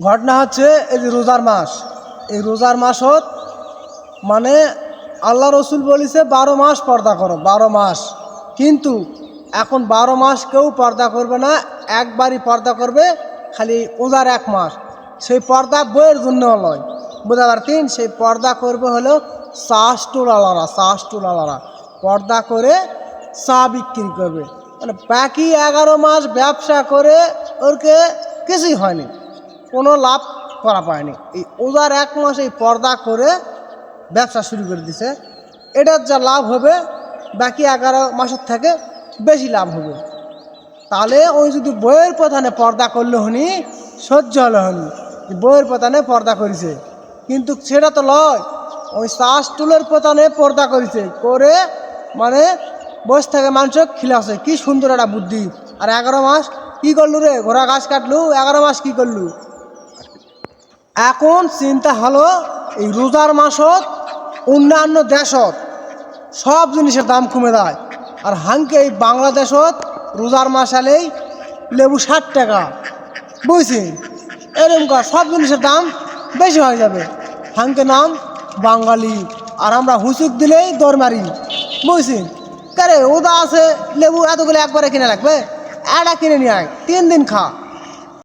ঘটনা হচ্ছে এই যে রোজার মাস। এই রোজার মাসত মানে আল্লাহ রসুল বলিছে, বারো মাস পর্দা করো, বারো মাস। কিন্তু এখন বারো মাস কেউ পর্দা করবে না, একবারই পর্দা করবে, খালি ওজার এক মাস। সেই পর্দা বইয়ের জন্য নয় বুঝতে পারতেন সেই পর্দা করবে হলো চা স্টুল আলারা চা স্টুল আলারা পর্দা করে চা বিক্রি করবে। মানে বাকি এগারো মাস ব্যবসা করে ওরকে কিছুই হয়নি। কোনো লাভ করা পায়নি। এই ওজার এক মাস এই পর্দা করে ব্যবসা শুরু করে দিছে। এটার যা লাভ হবে, বাকি এগারো মাসের থেকে বেশি লাভ হবে। তাহলে ওই যদি বইয়ের প্রধানে পর্দা করলে হনি, সহ্য হলো হনি। বইয়ের প্রধানে পর্দা করেছে। কিন্তু সেটা তো লয়, ওই শ্বাস টুলের প্রধানে পর্দা করেছে। করে মানে বয়স থেকে মানুষ খিলাছে, কি সুন্দর একটা বুদ্ধি। আর এগারো মাস কি করলু রে? ঘোড়া গাছ কাটলু? এগারো মাস কি করলু? এখন চিন্তা হলো এই রোজার মাসত অন্যান্য দেশত সব জিনিসের দাম কমে যায়। আর হাঙ্কে এই বাংলাদেশত রোজার মাস আলেই লেবু ষাট টাকা। বুঝছি এরকম সব জিনিসের দাম বেশি হয়ে যাবে। হাঙ্কে নাম বাঙালি। আর আমরা হুচুক দিলেই দর মারি। বুঝছি কারে, ওদা আছে, লেবু এতগুলো একবারে কিনে রাখবে? একটা কিনে নিয়ে আয়, তিন দিন খা।